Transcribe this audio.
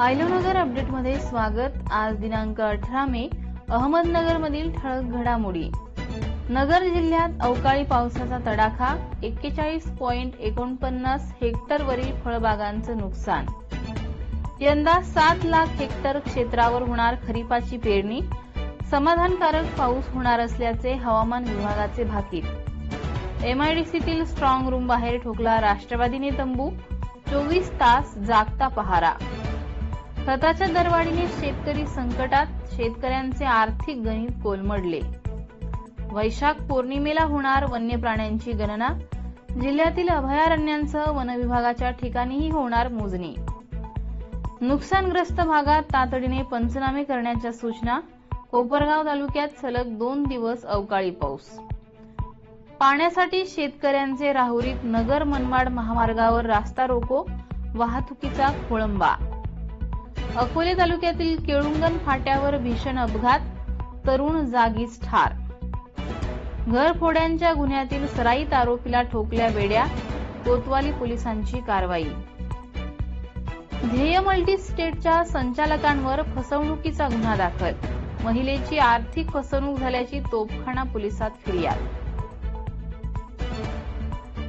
आयलोनगर अपडेटमध्ये स्वागत. आज दिनांक अठरा मे अहमदनगरमधील ठळक घडामोडी. नगर जिल्ह्यात अवकाळी पावसाचा तडाखा एक्केचाळीस पॉइंट एकोणपन्नास हेक्टरवरील फळबागांचं नुकसान. यंदा सात लाख हेक्टर क्षेत्रावर होणार खरीपाची पेरणी. समाधानकारक पाऊस होणार असल्याचे हवामान विभागाचे भाकीत. एमआयडीसीतील स्ट्रॉंग रूम बाहेर ठोकला राष्ट्रवादीने तंबू. चोवीस तास जागता पहारा. खताच्या दरवाढीने शेतकरी संकटात शेतकऱ्यांचे आर्थिक गणित कोलमडले. वैशाख पौर्णिमेला होणार वन्य प्राण्यांची गणना. जिल्ह्यातील अभयारण्यांसह वनविभागाच्या ठिकाणीही होणार मोजणी. नुकसानग्रस्त भागात तातडीने पंचनामे करण्याच्या सूचना. कोपरगाव तालुक्यात सलग दोन दिवस अवकाळी पाऊस. पाण्यासाठी शेतकऱ्यांचे राहुरीत नगर मनमाड महामार्गावर रास्ता रोको. वाहतुकीचा खोळंबा. अकोले तालुक्यातील केळुंगण फाट्यावर भीषण अपघात तरुण जागीच ठार. घरफोड्यांच्या गुन्ह्यातील सराईत आरोपीला ठोकल्या वेड्या कोतवाली पोलिसांची कारवाई. ध्येय मल्टी स्टेटच्या संचालकांवर फसवणुकीचा गुन्हा दाखल. महिलेची आर्थिक फसवणूक झाल्याची तोपखाना पोलिसात फिर्याद.